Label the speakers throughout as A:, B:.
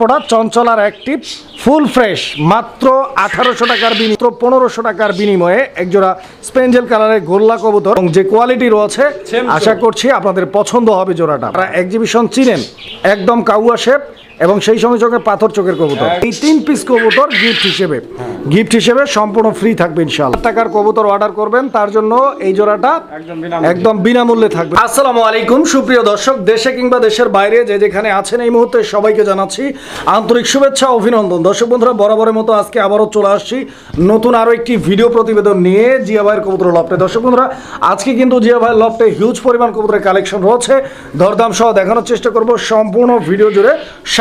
A: ওটা চঞ্চল আর active full fresh মাত্র আঠারোশো টাকার বিনিময় পনেরোশো টাকার বিনিময়ে একজোড়া স্পেঞ্জেল কালারের গোল্লা কবুতর এবং যে কোয়ালিটি রয়েছে আশা করছি আপনাদের পছন্দ হবে জোড়াটা। আপনারা এক্সিবিশন চিনেন একদম কাউয়া শেপ এবং সেই সঙ্গে সঙ্গে পাথর চোখের কবুতর। এই তিন পিস কবুতর গিফট হিসেবে। গিফট হিসেবে সম্পূর্ণ ফ্রি থাকবে ইনশাআল্লাহ। টাকার কবুতর অর্ডার করবেন তার জন্য এই জোড়াটা
B: একদম বিনামূল্যে।
A: থাকবে। আসসালামু আলাইকুম সুপ্রিয় দর্শক দেশে কিংবা দেশের বাইরে যে যেখানে আছেন এই মুহূর্তে সবাইকে জানাচ্ছি আন্তরিক শুভেচ্ছা অভিনন্দন। দর্শক বন্ধুরা বরাবরের মতো আজকে আবারও চলে আসছি নতুন আরও একটি ভিডিও প্রতিবেদন নিয়ে জিয়া ভাইয়ের কবুতর লফটে দর্শক বন্ধুরা আজকে কিন্তু জিয়া ভাইয়ের লফটে হিউজ পরিমাণ কবুতরের কালেকশন রয়েছে। দরদাম সহ দেখানোর চেষ্টা করব সম্পূর্ণ ভিডিও জুড়ে।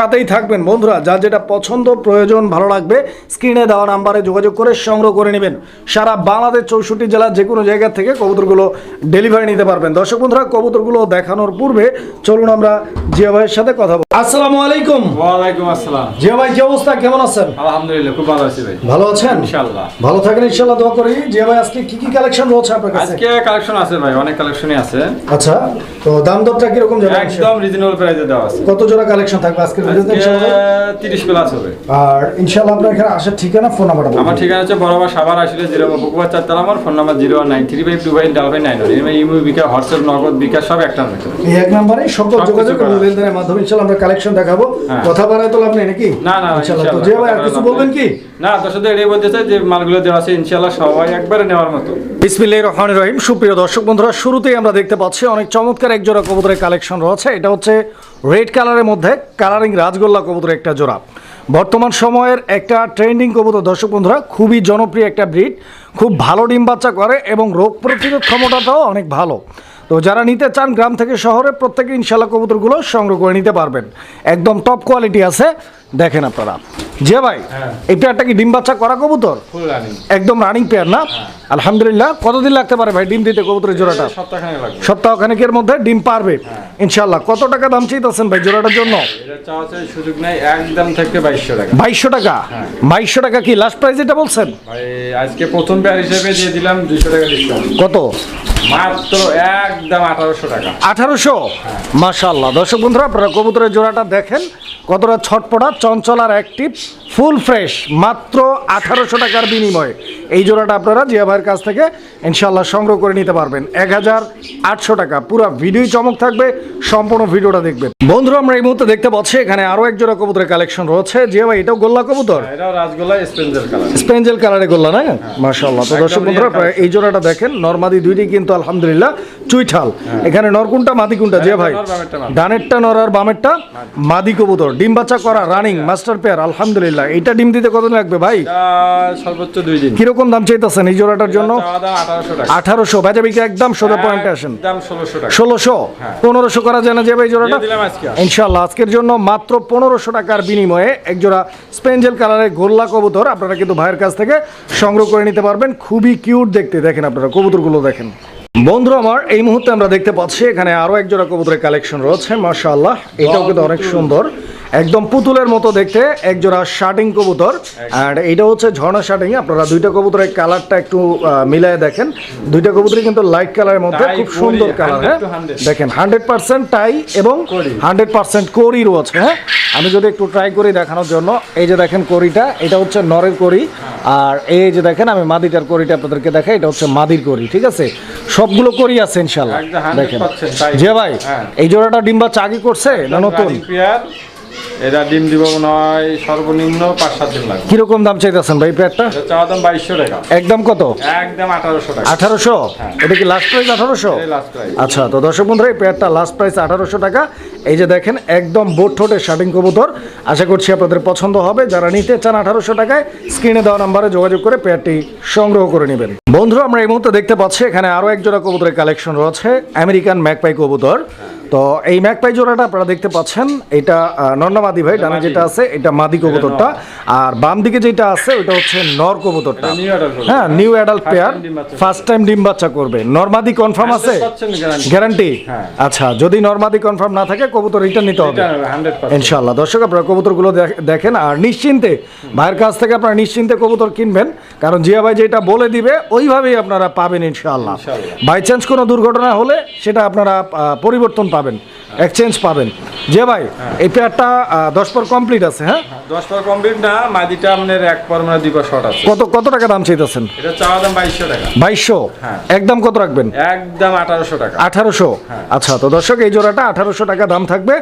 A: সাথেই থাকবেন। বন্ধুরা যার যেটা পছন্দ প্রয়োজন ভালো লাগবে স্ক্রিনে দেওয়া নাম্বারে যোগাযোগ করে সংগ্রহ করে নেবেন। সারা বাংলাদেশ চৌষট্টি জেলার যে কোনো জায়গা থেকে কবুতরগুলো ডেলিভারি নিতে পারবেন। দর্শক বন্ধুরা কবুতরগুলো দেখানোর পূর্বে চলুন আমরা জিয়া ভাইয়ের সাথে কথা বলি। আসসালামু আলাইকুম।
B: ওয়ালাইকুম আসসালাম।
A: জিয়া ভাই কি অবস্থা? কেমন আছেন?
B: আলহামদুলিল্লাহ খুব ভালো আছি ভাই।
A: ভালো আছেন?
B: ইনশাআল্লাহ।
A: ভালো থাকেন ইনশাল্লাহ দোয়া করি। জিয়া ভাই আজকে কি কি কালেকশন রয়েছে আপনার কাছে?
B: আজকে কালেকশন আছে ভাই অনেক কালেকশনই আছে।
A: আচ্ছা তো দাম দরটা কীরকম যাবে
B: একদম রিজনেবল প্রাইসে দেওয়া আছে।
A: কত জোড়া কালেকশন থাকবে
B: আজকে
A: ইনশাআল্লাহ
B: 30 প্লাস হবে।
A: আর ইনশাআল্লাহ আপনার এখানে আসার ঠিকানা ফোন নাম্বারটা
B: আমার ঠিকানা হচ্ছে বরাবর সাভার আসলে জিরো বুকুবার চারতলা আমার phone number zero nine three five two five double five nine one. Imo bKash WhatsApp নগদ বিকাশ সব একটা ভিতরে
A: এই এক নম্বরে সকল যোগাযোগ
B: কিছু করা আছে।
A: লেনদেনের মাধ্যমে ইনশাআল্লাহ আমরা কালেকশন দেখাবো।
B: হ্যাঁ।
A: কথা বাড়ায় তো লাভ নেই নাকি?
B: না না
A: তো। আর কিছু বলবেন কি?
B: না সাথে এটাই বলতে চাই যে, মালগুলো দেওয়া আছে, ইনশাআল্লাহ সবাই একবারে নেওয়ার মতো।
A: বিসমিল্লাহির সুপ্রিয় দর্শক বন্ধুরা, শুরুতেই আমরা দেখতে পাচ্ছি অনেক চমৎকার এক জোড়া কালেকশন রয়েছে। এটা হচ্ছে রেড কালারের মধ্যে কালারিং রাজগোল্লা একটা বর্তমান সময়ের একটা ট্রেন্ডিং কবুতর, দর্শক বন্ধুরা, খুবই জনপ্রিয় একটা ব্রিড। খুব ভালো ডিম বাচ্চা করে এবং রোগ প্রতিরোধ ক্ষমতাটাও অনেক ভালো। তো যারা নিতে চান গ্রাম থেকে শহরে, প্রত্যেকে ইনশাল্লাহ কবুতরগুলো সংগ্রহ করে নিতে পারবেন। একদম টপ কোয়ালিটি আছে। দেখেন আপনারা। যে ভাই
B: হ্যাঁ।
A: এই পেয়ারটা কি ডিম বাচ্চা করা কবুতর? একদম রানিং পেয়ার না? আলহামদুলিল্লাহ কতদিন লাগতে পারে ভাই ডিম দিতে কবুতরের জোড়াটা? সপ্তাহ খানেকের মধ্যে ডিম পারবে। ইনশাল্লাহ কত টাকা দাম চাইতেছেন ভাই জোড়াটার জন্য?
B: সুযোগ নেই একদম থেকে বাইশশো টাকা।
A: বাইশশো টাকা? বাইশশো টাকা কি লাস্ট প্রাইস এটা বলছেন?
B: আজকে প্রথম পেয়ার হিসেবে দিয়ে দিলাম দুইশো টাকা
A: কত?
B: মাত্র একদম আঠারোশো টাকা।
A: আঠারোশো? মাশাল্লাহ দর্শক বন্ধুরা আপনারা কবুতরের জোড়াটা দেখেন কতটা ছটপটা চঞ্চল আর অ্যাক্টিভ ফুল ফ্রেশ মাত্র আঠারোশো টাকার বিনিময়ে। এই জোড়াটা আপনারা জিয়া ভাইয়ের কাছ থেকে ইনশাল্লাহ সংগ্রহ করে নিতে পারবেন। এক হাজার আটশো টাকা। পুরো ভিডিওই চমক থাকবে সম্পূর্ণ ভিডিওটা দেখবেন। বন্ধুরা আমরা এই মুহূর্তে দেখতে পাচ্ছি এখানে আরও এক জোড়া কবুতরের কালেকশন রয়েছে। জিয়া ভাই এটাও গোল্লা কবুতর?
B: এটাও স্পেঞ্জেল কালার।
A: গোল্লা না? মাশাআল্লাহ। তো দর্শক বন্ধুরা এই জোড়াটা দেখেন নরমাদি দুইটি কিন্তু আলহামদুলিল্লাহ চুইঠাল। এখানে নর কোনটা মাদি কোনটা যে ভাই। ডানেরটা নর আর বামেরটা মাদি কবুতর। ডিম বাচ্চা করা রানিং মাস্টার পেয়ার আলহামদুলিল্লাহ এটা ডিম দিতে কতদিন লাগবে ভাই?
B: সর্বোচ্চ দুই দিন।
A: কীরকম দাম চাইতেছেন এই জোড়াটার জন্য?
B: আঠারোশো
A: বেচা বিক্রি একদম সোজা পয়েন্টে আসেন।
B: ষোলোশো
A: ষোলোশো? পনেরোশো করা যায় না যে ভাই জোড়াটা? ইনশাল্লাহ আজকের জন্য মাত্র পনেরোশো টাকার বিনিময়ে একজোড়া স্পেঞ্জেল কালারের গোল্লা কবুতর আপনারা কিন্তু ভাইয়ের কাছ থেকে সংগ্রহ করে নিতে পারবেন। খুবই কিউট দেখতে। দেখেন আপনারা কবুতরগুলো দেখেন। বন্ধু আমার এই মুহূর্তে আমরা দেখতে পাচ্ছি এখানে আরও এক জোড়া কবুতরের কালেকশন রয়েছে মাশাআল্লাহ। এটাও কিন্তু অনেক সুন্দর। একদম পুতুলের মতো দেখতে একজোড়া শার্টিং কবুতর। আর এটা হচ্ছে ঝর্ণা শার্টিং আপনারা দুইটা কবুতরের কালারটা একটু মিলায় দেখেন। দুইটা কবুতরই কিন্তু লাইট কালারের মধ্যে খুব সুন্দর কালার হ্যাঁ? দেখেন হান্ড্রেড পার্সেন্ট টাই এবং হান্ড্রেড পার্সেন্ট করি রয়েছে হ্যাঁ? আমি যদি একটু ট্রাই করি দেখানোর জন্য এই যে দেখেন করিটা এটা হচ্ছে নরের করি। আর এই যে দেখেন আমি মাদিটার করিটা আপনাদেরকে দেখাই এটা হচ্ছে মাদির করি ঠিক আছে? সবগুলো করি আছে ইনশাল্লাহ দেখেন। যে ভাই
B: হ্যাঁ।
A: এই জোড়াটা ডিম্বা চাগি করছে না নতুন?
B: এটা ডিম দিব হয় সর্বনিম্ন পাঁচ সাত দিন লাগবে।
A: কীরকম দাম চাইতেছেন ভাই প্যাটটা
B: চাওয়া দাম বাইশশো টাকা।
A: একদম কত?
B: একদম আঠারোশো টাকা।
A: আঠারোশো?
B: হ্যাঁ।
A: এটা কি লাস্ট প্রাইস আঠারোশো। আচ্ছা তো দর্শক বন্ধুরা এই পেয়ারটা লাস্ট প্রাইস আঠারোশো টাকা। এই যে দেখেন একদম বোট ঠোঁটের শার্টিং কবুতর। আশা করছি আপনাদের পছন্দ হবে। যারা নিতে চান আঠারোশো টাকায় স্ক্রিনে দেওয়া নাম্বারে যোগাযোগ করে পেয়ারটি সংগ্রহ করে নেবেন। বন্ধুরা আমরা এই মুহূর্তে দেখতে পাচ্ছি এখানে আরও এক জোড়া কবুতরের কালেকশন রয়েছে আমেরিকান ম্যাকপাই কবুতর। তো এই ম্যাকপাই জোড়াটা আপনারা দেখতে পাচ্ছেন এটা নর্নামাদি ভাই ডানে যেটা আছে এটা মাদি কবুতরটা। আর বাম দিকে যেটা আছে ওটা হচ্ছে নর কবুতরটা। হ্যাঁ new adult pair first time ডিম বাচ্চা। করবে। নর্মাদি কনফার্ম আছে?
B: 100%
A: গ্যারান্টি
B: হ্যাঁ।
A: আচ্ছা যদি নর্মাদি কনফার্ম না থাকে কবুতর রিটার্ন নিতে হবে। ইনশাল্লাহ দর্শক আপনারা কবুতরগুলো দেখ- দেখেন আর নিশ্চিন্তে ভাইয়ের কাছ থেকে আপনারা নিশ্চিন্তে কবুতর কিনবেন। কারণ জিয়া ভাই যেটা বলে দিবে ওইভাবেই আপনারা পাবেন
B: ইনশাআল্লাহ।
A: বাই চান্স কোনো দুর্ঘটনা হলে সেটা আপনারা পরিবর্তন পাবেন এক্সচেঞ্জ পাবেন। যে ভাই এই পেয়ারটা দশ পর কমপ্লিট আছে হ্যাঁ?
B: দশ পর কমপ্লিট না মাদিটা আপনার এক পর মানে দুই পর শর্ট আছে।
A: কত কত টাকা দাম চাইতেছেন?
B: এটা চাওয়া দাম বাইশশো টাকা।
A: বাইশশো?
B: হ্যাঁ।
A: একদম কত রাখবেন?
B: একদম আঠারোশো টাকা।
A: আঠারোশো? আচ্ছা তো দর্শক এই জোড়াটা আঠারোশো টাকা দাম থাকবে।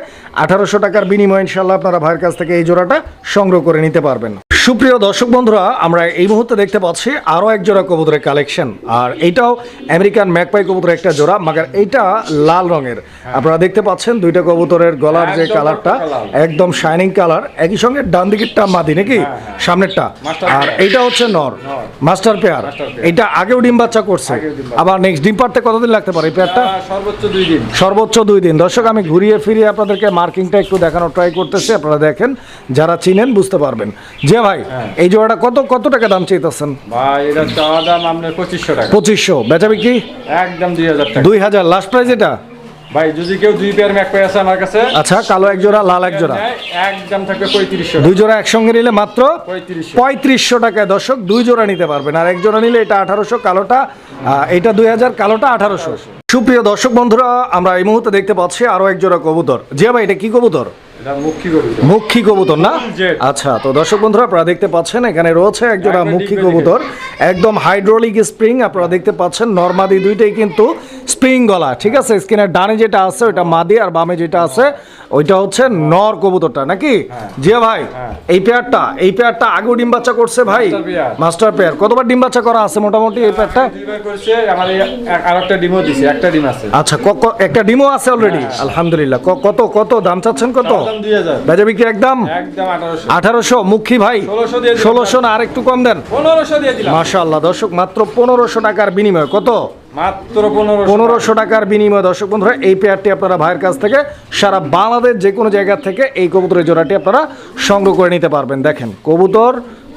A: আঠারোশো টাকার বিনিময়ে ইনশাল্লাহ আপনারা ভাইয়ের কাছ থেকে এই জোড়াটা সংগ্রহ করে নিতে পারবেন। সুপ্রিয় দর্শক বন্ধুরা আমরা এই মুহূর্তে দেখতে পাচ্ছি আরও এক জোড়া কবুতরের কালেকশন। আর এইটাও আমেরিকান ম্যাকপাই কবুতরের একটা জোড়া মাগার এইটা লাল রঙের। আপনারা দেখতে পাচ্ছেন দুইটা কবুতরের গলার যে কালারটা একদম শাইনিং কালার একই সঙ্গে ডান দিকেরটা মাদি নাকি? সামনেরটা।
B: Master
A: আর এইটা হচ্ছে নর। মাস্টার পেয়ার এটা আগেও ডিম বাচ্চা করছে। আবার নেক্সট ডিম পারতে কতদিন লাগতে পারে এই পেয়ারটা
B: সর্বোচ্চ দুই দিন।
A: সর্বোচ্চ দুই দিন। দর্শক আমি ঘুরিয়ে ফিরিয়ে আপনাদেরকে মার্কিংটা একটু দেখানোর ট্রাই করতেছি। আপনারা দেখেন যারা চিনেন বুঝতে পারবেন। যে ভাই এই জোড়াটা কত কত টাকা দাম চাইতেছেন?
B: ভাই এটা চাওয়া দাম আপনার পঁচিশশো টাকা।
A: পঁচিশশো। বেচা বিক্রি?
B: একদম দুই হাজার টাকা।
A: দুই হাজার। লাস্ট প্রাইস এটা?
B: ভাই যদি কেউ দুই পেয়ার ম্যাক পাই আছে আমার কাছে
A: আচ্ছা কালো এক জোড়া লাল এক জোড়া।
B: একদম থাকবে পঁয়ত্রিশশো
A: দুই জোড়া একসঙ্গে নিলে মাত্র
B: পঁয়ত্রিশশো।
A: টাকায় দর্শক দুই জোড়া নিতে পারবেন। আর এক জোড়া নিলে এটা আঠারোশো কালোটা এটা দুই হাজার কালোটা আঠারোশো। সুপ্রিয় দর্শক বন্ধুরা আমরা এই মুহূর্তে দেখতে পাচ্ছি আরও এক জোড়া কবুতর। জিয়া ভাই এটা কি কবুতর?
B: মুখী
A: কবুতর। না? আচ্ছা তো দর্শক বন্ধুরা আপনারা দেখতে পাচ্ছেন এখানে রয়েছে একজোড়া মুখী কবুতর। একদম হাইড্রোলিক স্প্রিং আপনারা দেখতে পাচ্ছেন নর্মাদি দুইটাই কিন্তু স্প্রিং গলা ঠিক আছে? স্কিনের ডানে যেটা আছে ওটা মাদি আর বামে যেটা আছে ওইটা হচ্ছে নর কবুতরটা নাকি? জি ভাই এই পেয়ারটা এই পেয়ারটা আগেও ডিম বাচ্চা করছে ভাই। Master pair. কতবার ডিম বাচ্চা করা আছে মোটামুটি এই পেয়ারটা?
B: একটা ডিমও দিছে একটা ডিম আছে।
A: আচ্ছা একটা ডিমও আছে অলরেডি আলহামদুলিল্লাহ। ক- কত কত দাম চাচ্ছেন কত? বেজা বিক্রি একদম?
B: আঠারোশো।
A: মুখী ভাই।
B: 1600 দিয়ে দিলাম।
A: ষোলোশো না আর একটু কম দেন।
B: পনেরোশো দিয়ে
A: মাশাআল্লাহ দর্শক মাত্র পনেরোশো টাকার বিনিময়। কত?
B: মাত্র
A: পনেরোশো টাকার বিনিময় দর্শক বন্ধুরা এই পেয়ারটি আপনারা ভাইয়ের কাছ থেকে সারা বাংলাদেশ যে কোনো জায়গা থেকে এই কবুতরের জোড়াটি আপনারা সংগ্রহ করে নিতে পারবেন। দেখেন কবুতর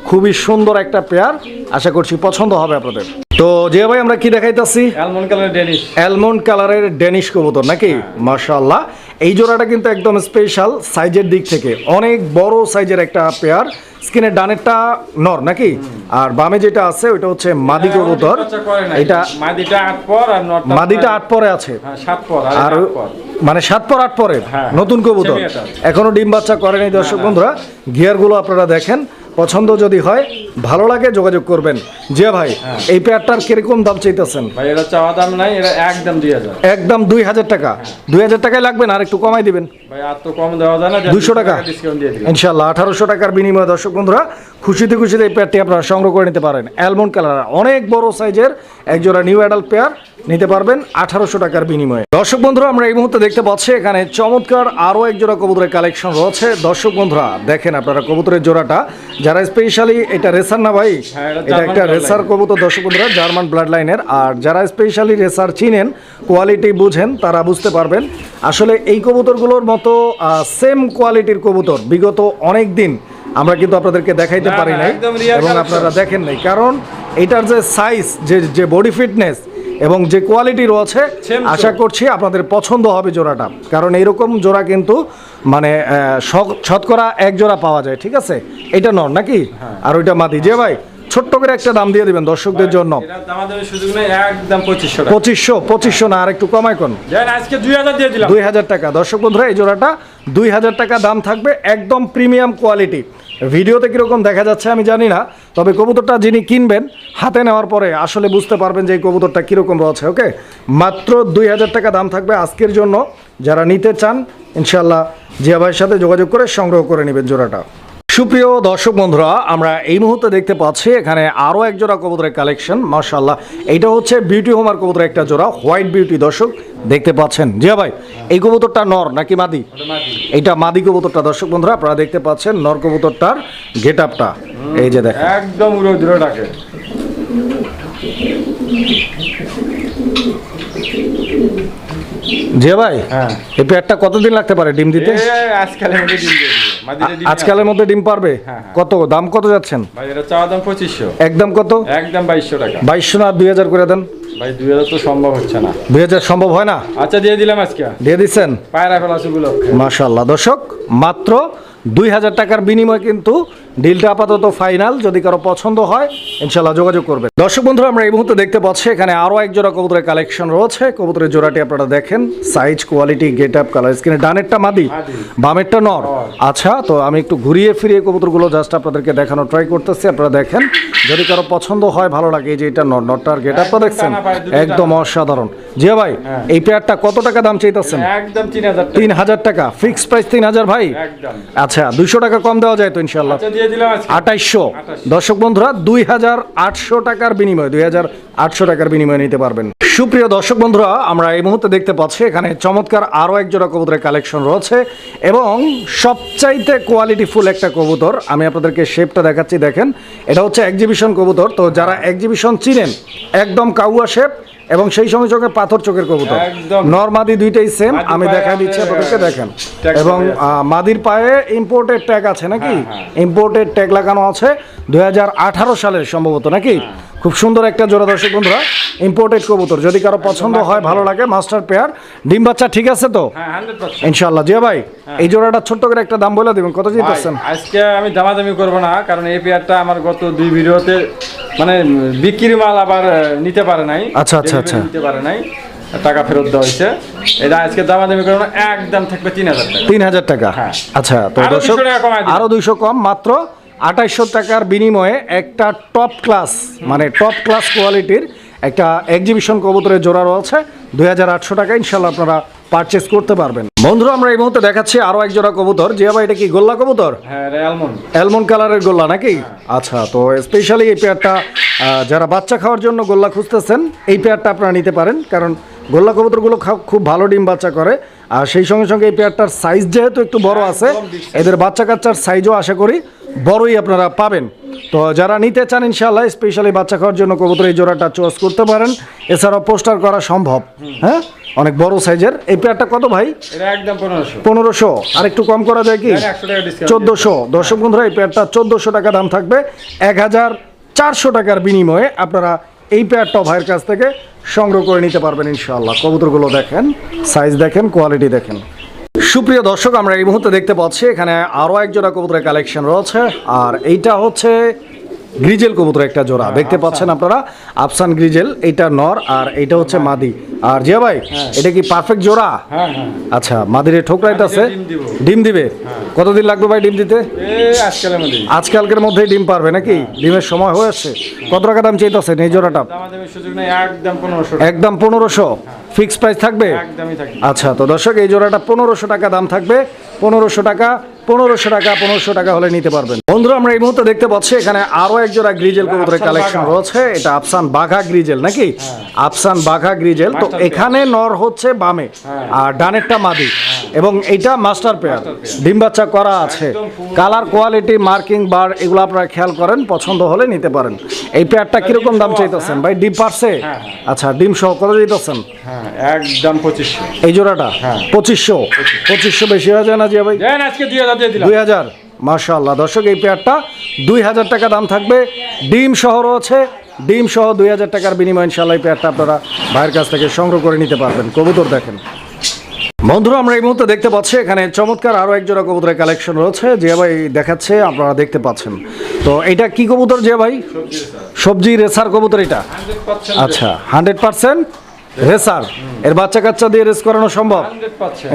A: খুবই সুন্দর একটা পেয়ার আশা করছি পছন্দ হবে আপনাদের। তো যে ভাই আমরা কি দেখাইতেছি?
B: অ্যালমন্ড কালারের ডেনিশ
A: অ্যালমন্ড কালারের ডেনিশ কবুতর নাকি? মাশাআল্লাহ। এই জোড়াটা কিন্তু একদম স্পেশাল সাইজের দিক থেকে। অনেক বড় সাইজের একটা পেয়ার স্কিনের ডানেরটা নর নাকি? আর বামে যেটা আছে ওইটা হচ্ছে মাদি কবুতর। এটা
B: মাদিটা আট পর আর
A: মাদিটা আট পরে আছে।
B: হ্যাঁ, সাত পর আর পর।
A: মানে সাত পর আট পরের
B: হ্যাঁ।
A: নতুন কবুতর। এখনও ডিম বাচ্চা করেনি দর্শক বন্ধুরা। গিয়ারগুলো আপনারা দেখেন। পছন্দ যদি হয় ভালো লাগে যোগাযোগ করবেন। যে ভাই। এই পেয়ারটার কীরকম দাম চাইতেছেন?
B: ভাই এটা চাওয়া দাম নাই এটা একদম দুই হাজার।
A: একদম দুই হাজার টাকা। দুই হাজার টাকায় লাগবে না আর একটু কমাই দিবেন?
B: ভাই আর তো কম দেওয়া যায় না
A: দুশো টাকা?
B: ডিসকাউন্ট দিয়ে দিলাম
A: ইনশাল্লাহ আঠারোশো টাকার বিনিময়ে দর্শক বন্ধুরা খুশিতে খুশিতে এই পেয়ারটি আপনারা সংগ্রহ করে নিতে পারেন। অ্যালমন্ড কালার অনেক বড় সাইজের একজোড়া নিউ অ্যাডাল্ট পেয়ার নিতে পারবেন আঠারোশো টাকার বিনিময়ে। দর্শক বন্ধুরা আমরা এই মুহূর্তে দেখতে পাচ্ছি এখানে চমৎকার আরও এক জোড়া কবুতরের কালেকশন রয়েছে। দর্শক বন্ধুরা দেখেন আপনারা কবুতরের জোড়াটা যারা স্পেশালি এটা রেসার না ভাই
B: হ্যাঁ, এটা
A: একটা। রেসার কবুতর দর্শক বন্ধুরা জার্মান ব্লাড লাইনের আর যারা স্পেশালি রেসার চিনেন কোয়ালিটি বুঝেন তারা বুঝতে পারবেন। আসলে এই কবুতরগুলোর মতো সেম কোয়ালিটির কবুতর বিগত অনেক দিন আমরা কিন্তু আপনাদেরকে দেখাইতে পারি নাই এবং আপনারা দেখেন নাই। কারণ এটার যে সাইজ যে যে বডি ফিটনেস এবং যে কোয়ালিটি রয়েছে আশা করছি আপনাদের পছন্দ হবে জোড়াটা। কারণ এইরকম জোড়া কিন্তু মানে শতকরা এক জোড়া পাওয়া যায় ঠিক আছে? এটা নর নাকি?
B: হ্যাঁ।
A: আর ওইটা মাদি। যে ভাই ছোট্ট করে একটা দাম দিয়ে দিবেন দর্শকদের জন্য।
B: পঁচিশশো
A: পঁচিশশো না আর একটু কমায় কোন? দুই হাজার টাকা। দর্শক বন্ধুরা এই জোড়াটা দুই হাজার টাকা দাম থাকবে একদম প্রিমিয়াম কোয়ালিটি। ভিডিওতে কীরকম দেখা যাচ্ছে আমি জানি না তবে কবুতরটা যিনি কিনবেন হাতে নেওয়ার পরে আসলে বুঝতে পারবেন যে এই কবুতরটা কীরকম রয়েছে ওকে? মাত্র দুই হাজার টাকা দাম থাকবে আজকের জন্য। যারা নিতে চান ইনশাল্লাহ জিয়া ভাইয়ের সাথে যোগাযোগ করে সংগ্রহ করে নেবেন জোড়াটা। সুপ্রিয় দর্শক বন্ধুরা, আমরা এই মুহূর্তে দেখতে পাচ্ছি এখানে আরও এক জোড়া কবুতরের কালেকশন মার্শাল্লাহ এইটা হচ্ছে বিউটি হোমার কবুতরের একটা জোড়া হোয়াইট বিউটি দর্শক, দেখতে পাচ্ছেন। জিয়া ভাই, এই কবুতরটা নর নাকি মাদি? এইটা মাদি কবুতরটা দর্শক বন্ধুরা, আপনারা দেখতে পাচ্ছেন নর কবুতরটার গেট আপটা এই যে দেখেন।
B: একদম
A: জিয়া ভাই
B: হ্যাঁ।
A: এই পেয়ারটা কতদিন লাগতে পারে ডিম দিতে?
B: এ মধ্যে ডিম দিয়ে দিবে।
A: আজকালের মধ্যে ডিম পারবে?
B: হ্যাঁ, হ্যাঁ।
A: কত? দাম কত যাচ্ছেন?
B: ভাই এটা চাওয়া দাম পঁচিশশো।
A: একদম কত?
B: একদম বাইশশো টাকা।
A: বাইশশো না দুই হাজার করে দেন।
B: ভাই দুই হাজার তো সম্ভব হচ্ছে না।
A: দুই হাজার সম্ভব হয় না?
B: আচ্ছা দিয়ে দিলাম আজকে।
A: দিয়ে দিচ্ছেন?
B: পায়রা
A: মাশাল্লাহ দর্শক মাত্র দুই হাজার টাকার বিনিময়ে কিন্তু ডিলটা আপাতত ফাইনাল যদি কারও পছন্দ হয় ইনশাল্লাহ যোগাযোগ করবেন। দর্শক বন্ধুরা আমরা এই মুহূর্তে দেখতে পাচ্ছি এখানে আরও এক জোড়া কবুতরের কালেকশন রয়েছে। কবুতরের জোড়াটি আপনারা দেখেন size quality get up colour স্কিনে ডানেরটা মাদি। বামেরটা নর। আচ্ছা তো আমি একটু ঘুরিয়ে ফিরিয়ে কবুতরগুলো জাস্ট আপনাদেরকে দেখানোর ট্রাই করতেছি আপনারা দেখেন। যদি কারও পছন্দ হয় ভালো লাগে এই যে এটা নর নরটার গেট আপটা দেখছেন?
B: দুটো
A: একদম অসাধারণ। জিয়া ভাই
B: হ্যাঁ।
A: এই পেয়ারটা কত টাকা দাম চাইতেছেন?
B: একদম তিন হাজার টাকা।
A: তিন হাজার টাকা ফিক্স প্রাইস তিন হাজার ভাই? আচ্ছা দুইশো টাকা কম দেওয়া যায় তো ইনশাল্লাহ আঠাইশশো। দর্শক বন্ধুরা দুই হাজার আটশো টাকার বিনিময়ে দুই হাজার আটশো টাকার বিনিময়ে নিতে পারবেন। সুপ্রিয় দর্শক বন্ধুরা আমরা এই মুহূর্তে দেখতে পাচ্ছি এখানে চমৎকার আরও এক জোড়া কবুতরের কালেকশন রয়েছে এবং সবচাইতে কোয়ালিটিফুল একটা কবুতর। আমি আপনাদেরকে শেপটা দেখাচ্ছি দেখেন। এটা হচ্ছে এক্সিবিশন কবুতর। তো যারা এক্সিবিশন চিনেন একদম কাউয়া শেপ এবং সেই সঙ্গে সঙ্গে পাথর চোখের কবুতর। নরমাদি দুইটাই সেম আমি দেখা দিচ্ছি আপনাদেরকে দেখেন। এবং
B: করা আছে।
A: আহ, মাদির পায়ে ইম্পোর্টেড ট্যাগ আছে নাকি?
B: হ্যাঁ,
A: ইম্পোর্টেড ট্যাগ লাগানো আছে। দুই হাজার আঠারো সালের সম্ভবত নাকি?
B: হ্যাঁ।
A: খুব সুন্দর একটা জোড়া দর্শক বন্ধুরা ইম্পোর্টেড কবুতর। যদি কারও পছন্দ হয় ভালো লাগে মাস্টার পেয়ার ডিম বাচ্চা ঠিক আছে তো?
B: হ্যাঁ
A: ইনশাল্লাহ জিয়া ভাই এই জোড়াটা ছোট্ট করে একটা দাম বলে দিবেন কত জিতেছেন
B: আজকে আমি দামাদামি করব না কারণ এই পেয়ারটা আমার গত দুই ভিডিওতে মানে বিক্রির মাল আবার নিতে পারে নাই।
A: আচ্ছা, আচ্ছা, আচ্ছা।
B: নিতে পারে নাই টাকা ফেরত দেওয়া হয়েছে। এটা আজকে দামাদামি করব না একদম থাকবে তিন হাজার টাকা।
A: তিন হাজার টাকা।
B: হ্যাঁ।
A: আচ্ছা তো দর্শক
B: 200 টাকা কমায় দিন।
A: আরও দুইশো কম মাত্র আঠাইশশো টাকার বিনিময়ে একটা টপ ক্লাস মানে টপ ক্লাস কোয়ালিটির একটা এক্সিবিশন কবুতরের জোড়া রয়েছে। দুই হাজার আটশো টাকা ইনশাল্লাহ আপনারা পারচেস করতে পারবেন। বন্ধুরা আমরা এই মুহূর্তে দেখাচ্ছি আরও এক জোড়া কবুতর। জিয়া ভাই এটা কি গোল্লা কবুতর?
B: হ্যাঁ
A: অ্যালমন্ড কালারের গোল্লা নাকি? আচ্ছা তো স্পেশালি এই পেয়ারটা যারা বাচ্চা খাওয়ার জন্য গোল্লা খুঁজতেছেন এই পেয়ারটা আপনারা নিতে পারেন। কারণ গোল্লা কবুতরগুলো খুব ভালো ডিম বাচ্চা করে। আর সেই সঙ্গে সঙ্গে এই পেয়ারটার সাইজ যেহেতু একটু বড় আছে
B: big size।
A: এদের বাচ্চা কাচ্চার সাইজও আশা করি বড়ই আপনারা পাবেন। তো যারা নিতে চান ইনশাল্লাহ স্পেশালি বাচ্চা খাওয়ার জন্য কবুতর এই জোড়াটা চয়েস করতে পারেন। এছাড়াও পোস্টার করা সম্ভব হ্যাঁ? অনেক বড় সাইজের এই পেয়ারটা কত ভাই?
B: একদম পনেরোশো।
A: আর একটু কম করা যায় কি? চোদ্দোশো। দর্শক বন্ধুরা এই পেয়ারটা চোদ্দোশো টাকা দাম থাকবে। এক হাজার চারশো টাকার বিনিময়ে আপনারা এই পেয়ারটাও ভাইয়ের কাছ থেকে সংগ্রহ করে নিতে পারবেন ইনশাআল্লাহ। কবুতরগুলো দেখেন সাইজ দেখেন কোয়ালিটি দেখেন। সুপ্রিয় দর্শক আমরা এই মুহূর্তে দেখতে পাচ্ছি এখানে আরও এক জোড়া কবুতরের কালেকশন রয়েছে আর এইটা হচ্ছে গ্রিজেল কবুতর একটা জোড়া। দেখতে পাচ্ছেন আপনারা আফসান গ্রিজেল এইটা নর আর এইটা হচ্ছে মাদি। আর জিয়া ভাই এটা কি পারফেক্ট জোড়া?
B: হ্যাঁ হ্যাঁ।
A: আচ্ছা মাদিরে ঠোকরাইতেছে
B: ডিম দিব।
A: ডিম দিবে? কতদিন লাগবে ভাই ডিম দিতে?
B: মধ্যে।
A: আজকালকের মধ্যেই ডিম পারবে নাকি? ডিমের সময় হয়ে আসছে কত টাকা দাম চাইতেছেন এই জোড়াটা?
B: একদম পনেরোশো
A: ফিক্স প্রাইস থাকবে?
B: একদমই থাকবে।
A: আচ্ছা তো দর্শক এই জোড়াটা পনেরোশো টাকা দাম থাকবে। পনেরোশো টাকা পনেরোশো টাকা পনেরোশো টাকা হলে নিতে পারবেন। বন্ধুরা আমরা এই মুহূর্তে দেখতে পাচ্ছি এখানে আরও এক জোড়া গ্রিজেল কবুতরের কালেকশন রয়েছে। এটা আফসান বাঘা গ্রিজেল নাকি? আফসান বাঘা গ্রিজেল। তো এখানে নর হচ্ছে বামে।
B: হ্যাঁ।
A: আর ডানেরটা মাদি। এবং এইটা মাস্টার পেয়ার। ডিম বাচ্চা করা আছে। কালার কোয়ালিটি মার্কিং বার এগুলো আপনারা খেয়াল করেন পছন্দ হলে নিতে পারেন। এই পেয়ারটা কীরকম দাম চাইতেছেন?
B: হ্যাঁ?
A: ভাই ডিম পারছে
B: হ্যাঁ,
A: আচ্ছা ডিম সহ করে চাইতেছেন
B: হ্যাঁ একদম পঁচিশশো।
A: এই জোড়াটা?
B: হ্যাঁ।
A: পঁচিশশো? পঁচিশশো বেশি হয়ে যায় না জিয়া ভাই?
B: দেন আজকে দুই হাজার দিয়ে দিলাম।
A: দুই হাজার? মাশাল্লাহ দর্শক এই পেয়ারটা দুই হাজার টাকা দাম থাকবে। ডিম সহ রয়েছে। ডিম সহ দুই হাজার টাকার বিনিময়ে ইনশাল্লাহ এই পেয়ারটা আপনারা ভাইয়ের কাছ থেকে সংগ্রহ করে নিতে পারবেন। কবুতর দেখেন। বন্ধুরা আমরা এই মুহূর্তে দেখতে পাচ্ছি এখানে চমৎকার আরও এক জোড়া কবুতরের কালেকশন রয়েছে। যে ভাই দেখাচ্ছে আপনারা দেখতে পাচ্ছেন। তো এটা কি কবুতর জিয়া ভাই সবজি রেসার কবুতর এটা? আচ্ছা হান্ড্রেড পার্সেন্ট রেসার। এর বাচ্চা কাচ্চা দিয়ে রেস করানো সম্ভব?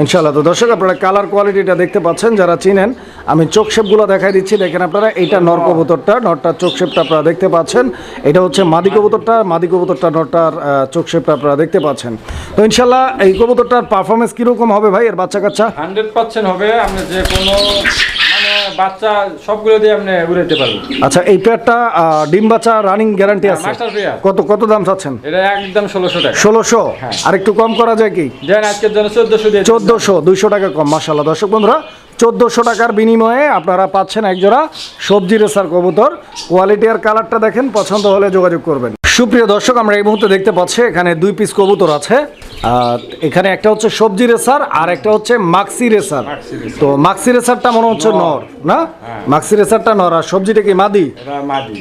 A: ইনশাল্লাহ তো দর্শক আপনারা কালার কোয়ালিটিটা দেখতে পাচ্ছেন যারা চিনেন আমি চোখ শেপগুলো দেখাই দিচ্ছি। দেখেন আপনারা এইটা নর কবুতরটা নরটার চোখ শেপটা আপনারা দেখতে পাচ্ছেন। এটা হচ্ছে মাদি কবুতরটা মাদি কবুতরটা নরটার চোখ শেপটা আপনারা দেখতে পাচ্ছেন। তো ইনশাল্লাহ এই কবুতরটার পারফরমেন্স কীরকম হবে ভাই এর বাচ্চা কাচ্চা?
B: হান্ড্রেড পার্সেন্ট হবে আপনি যে কোনো মানে বাচ্চা সবগুলো দিয়ে আপনি উড়াইতে পারবেন।
A: আচ্ছা এই পেয়ারটা ডিম বাচ্চা রানিং গ্যারান্টি আছে? কত কত দাম চাচ্ছেন?
B: এটা একদম ষোলোশো টাকা।
A: ষোলোশো?
B: হ্যাঁ।
A: আর একটু কম করা যায় কি?
B: আজকের জন্য চোদ্দশো দিয়ে।
A: চোদ্দোশো দুইশো টাকা কম মাসাল্লাহ দর্শক বন্ধুরা চোদ্দোশো টাকার বিনিময়ে আপনারা পাচ্ছেন একজোড়া সবজি রেসার কবুতর। কোয়ালিটি আর কালারটা দেখেন, পছন্দ হলে যোগাযোগ করবেন। সুপ্রিয় দর্শক, আমরা এই মুহূর্তে দেখতে পাচ্ছি, এখানে দুই পিস কবুতর আছে। আর এখানে একটা হচ্ছে সবজি রেসার আর একটা হচ্ছে মাক্সি রেসার। তো মাক্সি রেসারটা মনে হচ্ছে নর। না?
B: হ্যাঁ।
A: মাক্সি রেসারটা নর। আর সবজিটা কি মাদি?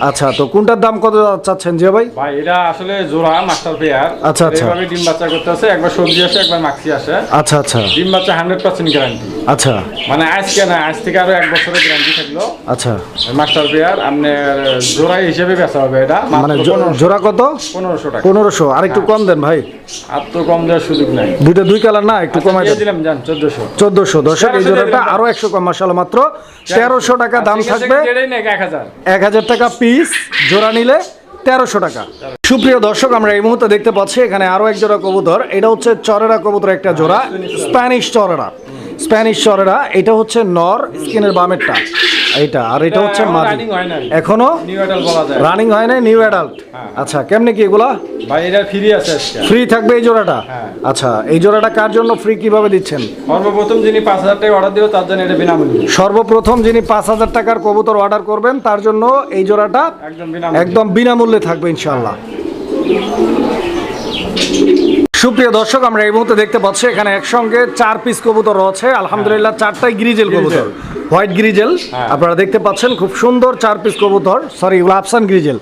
A: আচ্ছা তো কোনটার দাম কত চাচ্ছেন যে ভাই?
B: ভাই এটা আসলে জোড়া মাস্টার পেয়ার।
A: আচ্ছা, আচ্ছা।
B: এইভাবে ডিম বাচ্চা করতে আছে একবার সবজি আসে একবার মাক্সি আসে।
A: আচ্ছা আচ্ছা।
B: ডিম বাচ্চা হান্ড্রেড পার্সেন্ট গ্যারান্টি
A: আচ্ছা।
B: মানে আজকে না আজ থেকে আরও এক বছরের গ্যারান্টি থাকল।
A: আচ্ছা।
B: মাস্টার পেয়ার আপনার জোড়া হিসেবে বেচা হবে এটা।
A: মানে জোড়া কত?
B: পনেরোশো টাকা।
A: পনেরোশো। আর একটু কম দেন ভাই।
B: আর তো কম দেওয়ার সুযোগ নাই।
A: দুইটা দুই কালার না একটু কমাই
B: আচ্ছা,
A: দেন।
B: দিলাম জান চোদ্দশো।
A: চোদ্দশো। দর্শক এই জোড়াটা। আরও একশো কম মাসাল মাত্র তেরোশো টাকা দাম থাকবে।
B: এক হাজার।
A: টাকা পিস জোড়া নিলে তেরোশো টাকা। সুপ্রিয় দর্শক আমরা এই মুহূর্তে দেখতে পাচ্ছি এখানে আরও এক জোড়া কবুতর। এটা হচ্ছে চরেরা কবুতর একটা জোড়া স্প্যানিশ চরেরা। স্প্যানিশ চরেরা এটা হচ্ছে নর স্কিনের বামেরটা। এইটা আর এটা হচ্ছে মাদি।
B: এখনও
A: রানিং হয় নাই নিউ অ্যাডাল্ট। আচ্ছা কেমনে কি এগুলা?
B: ভাই এটা ফ্রি আছে
A: ফ্রি থাকবে এই জোড়াটা?
B: হ্যাঁ।
A: আচ্ছা এই জোড়াটা কার জন্য ফ্রি কীভাবে দিচ্ছেন?
B: সর্বপ্রথম যিনি পাঁচ হাজার টাকা অর্ডার দিও তার জন্য এটা বিনামূল্যে।
A: সর্বপ্রথম যিনি পাঁচ হাজার টাকার কবুতর অর্ডার করবেন তার জন্য এই জোড়াটা
B: একদম বিনামূল্যে।
A: একদম বিনামূল্যে থাকবে ইনশাল্লাহ সুপ্রিয় দর্শক আমরা এই মুহূর্তে দেখতে পাচ্ছি এখানে একসঙ্গে চার পিস কবুতর রয়েছে। আলহামদুলিল্লাহ চারটাই গ্রিজেল কবুতর। হোয়াইট গ্রিজেল
B: হ্যাঁ।
A: আপনারা দেখতে পাচ্ছেন খুব সুন্দর চার পিস কবুতর। সরি এগুলো আফসান গ্রিজেল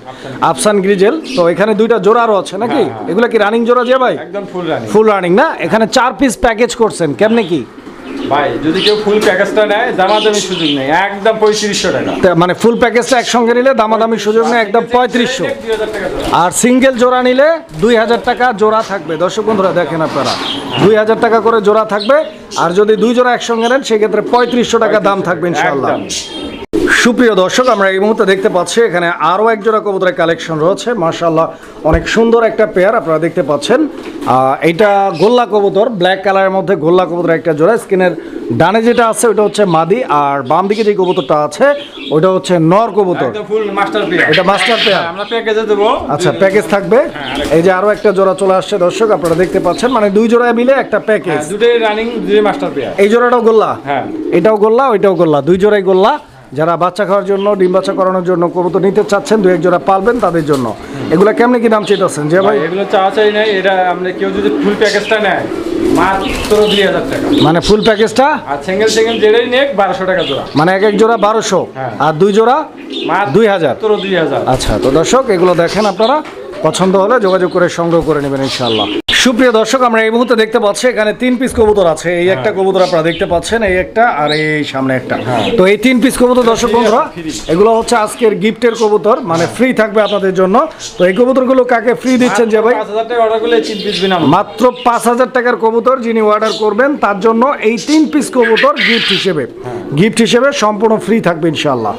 A: আফসান গ্রিজেল তো এখানে দুইটা জোড়া রয়েছে নাকি?
B: হ্যাঁ, হ্যাঁ।
A: এগুলো কি রানিং জোড়া যে ভাই?
B: একদম ফুল রানিং
A: ফুল রানিং না? এখানে চার পিস প্যাকেজ করছেন। কেমনে কি?
B: ভাই যদি কেউ ফুল প্যাকেজটা নেয় দামাদামি সুযোগ নেই। একদম পঁয়ত্রিশশো টাকা।
A: মানে ফুল প্যাকেজটা একসঙ্গে নিলে দামাদামি সুযোগ নেই একদম পঁয়ত্রিশশো। আর সিঙ্গেল জোড়া নিলে দুই হাজার টাকা জোড়া থাকবে। দর্শক বন্ধুরা দেখেন আপনারা। দুই হাজার টাকা করে জোড়া থাকবে। আর যদি দুই জোড়া একসঙ্গে নেন সেক্ষেত্রে পঁয়ত্রিশশো টাকা দাম থাকবে ইনশাল্লাহ। সুপ্রিয় দর্শক আমরা এই মুহূর্তে দেখতে পাচ্ছি এখানে আরও একজোড়া কবুতরের কালেকশন রয়েছে। মার্শাল্লাহ অনেক সুন্দর একটা পেয়ার আপনারা দেখতে পাচ্ছেন। এইটা গোল্লা কবুতর ব্ল্যাক কালারের মধ্যে গোল্লা কবুতর একটা জোড়া। স্কিনের ডানে যেটা আছে ওটা হচ্ছে মাদি আর বাম দিকে যে কবুতরটা আছে ওটা হচ্ছে নর কবুতর।
B: ফুল মাস্টার পেয়ার
A: এটা master pair?
B: আমরা প্যাকেজে দেবো।
A: আচ্ছা প্যাকেজ থাকবে। এই যে আরও একটা জোড়া চলে আসছে দর্শক আপনারা দেখতে পাচ্ছেন। মানে দুই জোড়ায় মিলে একটা প্যাকেজ
B: হ্যাঁ, দুটোই রানিং দুটোই মাস্টার পেয়ার
A: এই জোড়াটাও গোল্লা?
B: হ্যাঁ।
A: এটাও গোল্লা ওইটাও গোল্লা দুই জোড়াই গোল্লা। যারা বাচ্চা খাওয়ার জন্য ডিম বাচ্চা করানোর জন্য কবুতর নিতে চাচ্ছেন দু এক জোড়া পালবেন তাদের জন্য। এগুলো কেমনে কি দাম চেয়েছেন যে ভাই
B: এগুলো চাওয়া চাই নাই এটা আপনি কেউ যদি ফুল প্যাকেজটা নেয়
A: মানে ফুল প্যাকেজটা
B: আর সিঙ্গেল সিঙ্গেল যেটাই নেক বারোশো টাকা জোড়া।
A: মানে এক এক জোড়া বারোশো
B: হ্যাঁ।
A: আর দুই জোড়া দুই হাজার।
B: দুই হাজার।
A: আচ্ছা তো দর্শক এগুলো দেখেন আপনারা। পছন্দ হলে যোগাযোগ করে সংগ্রহ করে নেবেন ইনশাল্লাহ সুপ্রিয় দর্শক আমরা এই মুহূর্তে দেখতে পাচ্ছি এখানে তিন পিস কবুতর আছে। এই একটা কবুতর আপনারা দেখতে পাচ্ছেন এই একটা আর এই সামনে একটা। তো এই তিন পিস কবুতর দর্শক বন্ধুরা এগুলো হচ্ছে আজকের গিফটের কবুতর মানে ফ্রি থাকবে আপনাদের জন্য। তো এই কবুতরগুলো কাকে ফ্রি দিচ্ছেন যে ভাই? মাত্র পাঁচ হাজার টাকার কবুতর যিনি অর্ডার করবেন তার জন্য এই তিন পিস কবুতর গিফট হিসেবে। গিফট হিসেবে সম্পূর্ণ ফ্রি থাকবে ইনশাল্লাহ